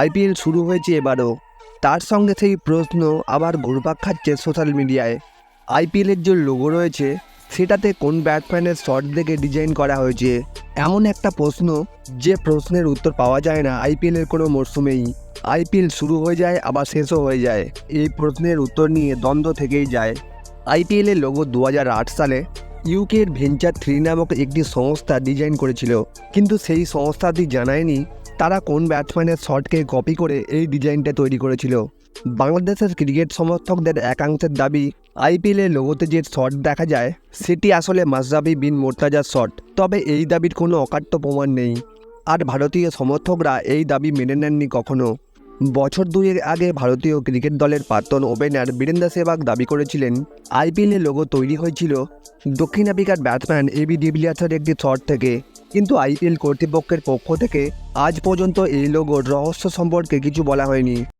IPL শুরু হয়েছে এবারও। তার সঙ্গে সেই প্রশ্ন আবার ঘুরপাক খাচ্ছে সোশ্যাল মিডিয়ায়। আইপিএলের যে লোগো রয়েছে, সেটাতে কোন ব্যাটসম্যানের শট দেখে ডিজাইন করা হয়েছে? এমন একটা প্রশ্ন, যে প্রশ্নের উত্তর পাওয়া যায় না আইপিএলের কোনো মরশুমেই আইপিএল শুরু হয়ে যায়, আবার শেষও হয়ে যায়। এই প্রশ্নের উত্তর নিয়ে দ্বন্দ্ব থেকেই যায়। আইপিএলের লোগো দু হাজার আট সালে ইউকের ভেঞ্চার থ্রি নামক একটি সংস্থা ডিজাইন করেছিল। কিন্তু সেই সংস্থাটি জানায়নি তারা কোন ব্যাটসম্যানের শটকে কপি করে এই ডিজাইনটা তৈরি করেছিল? বাংলাদেশের ক্রিকেট সমর্থকদের একাংশের দাবি আইপিএলের লোগোতে যে শট দেখা যায়, সেটি আসলে মাসরাবি বিন মোর্তাজার শট তবে এই দাবির কোনো অকাট্য প্রমাণ নেই। আর ভারতীয় সমর্থকরা এই দাবি মেনে নেননি কখনো। বছর দুয়ের আগে ভারতীয় ক্রিকেট দলের প্রাক্তন ওপেনার বীরেন্দ্র সেবাগ দাবি করেছিলেন আইপিএলের লোগো তৈরি হয়েছিল দক্ষিণ আফ্রিকার ব্যাটসম্যান এবি ডিভিলিয়ার্সের একটি শট থেকে। কিন্তু আইপিএল কর্তৃপক্ষের পক্ষ থেকে আজ পর্যন্ত এই লোগোর রহস্য সম্পর্কে কিছু বলা হয়নি।